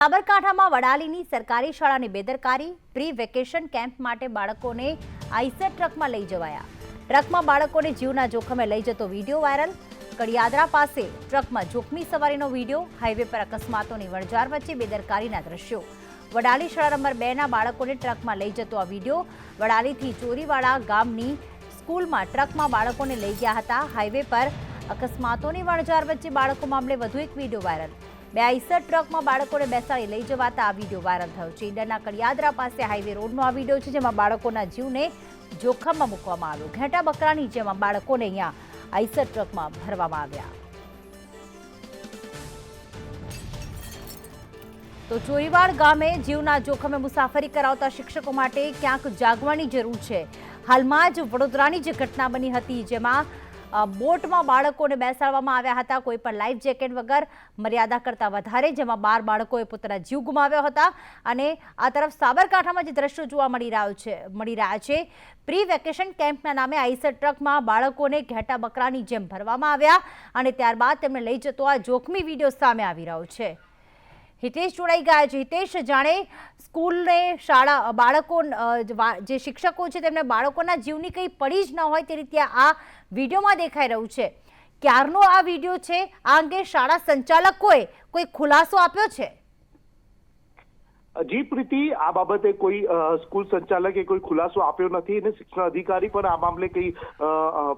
સાબરકાંઠામાં વડાલીની સરકારી શાળાની બેદરકારી, પ્રી વેકેશન કેમ્પ માટે બાળકોને આઈસર ટ્રકમાં લઈ જવાયા. ટ્રકમાં બાળકોને જીવના જોખમે લઈ જતો વીડિયો વાયરલ. કડિયાદરા પાસે ટ્રકમાં જોખમી સવારીનો વીડિયો, હાઈવે પર અકસ્માતોની વણઝાર વચ્ચે બેદરકારીના દ્રશ્યો. વડાલી શાળા નંબર બેના બાળકોને ટ્રકમાં લઈ જતો આ વીડિયો. વડાલીથી ચોરીવાડા ગામની સ્કૂલમાં ટ્રકમાં બાળકોને લઈ ગયા હતા. હાઈવે પર અકસ્માતોની વણઝાર વચ્ચે બાળકો મામલે વધુ એક વીડિયો વાયરલ. બે આઈસર ટ્રકમાં બાળકોને બેસાડી લઈ જવાતા આ વીડિયો વાયરલ થયો છે. ઈડરના કડિયાદરા પાસે હાઈવે રોડનો આ વીડિયો છે, જેમાં બાળકોના જીવને જોખમમાં મૂકવામાં આવ્યો. ઘેટા બકરાની જેમાં બાળકોને અહીંયા આઈસર ટ્રકમાં ભરવામાં આવ્યા. તો ચોરીવાડ ગામે જીવના જોખમે મુસાફરી કરાવતા શિક્ષકો માટે ક્યાંક જાગવાની જરૂર છે. હાલમાં જ વડોદરાની જે ઘટના બની હતી, જેમાં બોટમાં બાળકોને બેસાડવામાં આવ્યા હતા. કોઈ પણ લાઈફ જેકેટ વગર મર્યાદા કરતાં વધારે, જેમાં બાર બાળકોએ પોતાના જીવ ગુમાવ્યા હતા. અને આ તરફ સાબરકાંઠામાં જે દ્રશ્યો જોવા મળી રહ્યો છે, મળી રહ્યા છે, પ્રી વેકેશન કેમ્પના નામે આઈસર ટ્રકમાં બાળકોને ઘેટા બકરાની જેમ ભરવામાં આવ્યા અને ત્યારબાદ તેમને લઈ જતો આ જોખમી વીડિયો સામે આવી રહ્યો છે. હિતેશ જોડાઈ ગયા છે. હિતેશ, જાણે સ્કૂલને શાળા બાળકો જે શિક્ષકો છે તેમને બાળકોના જીવની કંઈ પડી જ ન હોય તે રીતે આ વિડીયોમાં દેખાઈ રહ્યું છે. ક્યારનો આ વીડિયો છે? આ અંગે શાળા સંચાલકોએ કોઈ ખુલાસો આપ્યો છે? જી પ્રીતિ આ બાબતે કોઈ સ્કૂલ સંચાલકે કોઈ ખુલાસો આપ્યો નથી અને શિક્ષણ અધિકારી પણ આ મામલે કઈ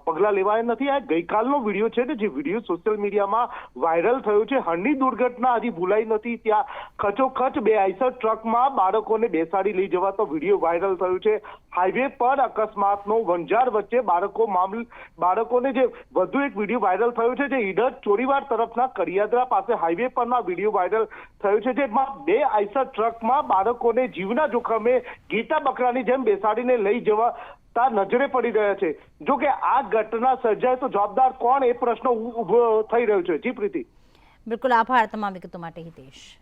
પગલાં લેવાયા નથી. આ ગઈકાલનો વીડિયો છે ને, જે વીડિયો સોશિયલ મીડિયામાં વાયરલ થયો છે, હળની દુર્ઘટના હજી ભૂલાઈ નથી. ત્યાં ખચોખચ બે આઈસર ટ્રકમાં બાળકોને બેસાડી લઈ જવાતો વીડિયો વાયરલ થયો છે. હાઈવે પર અકસ્માતનો વંજાર વચ્ચે બાળકો મામલે, બાળકોને જે વધુ એક વીડિયો વાયરલ થયો છે, જે ઈડર ચોરીવાર તરફના કરિયાદરા પાસે હાઈવે પરના વીડિયો વાયરલ થયો છે, જેમાં બે આઈસર ટ્રકમાં બાળકોને જીવના જોખમે ગીતા બકરાની જેમ બેસાડીને લઈ જવા તા નજરે પડી રહ્યા છે. જો કે આ ઘટના સર્જાય તો જવાબદાર કોણ એ પ્રશ્ન ઊભો થઈ રહ્યો છે. જી પ્રીતિ. બિલકુલ આભાર તમામ વિગતો માટે હિતેશ.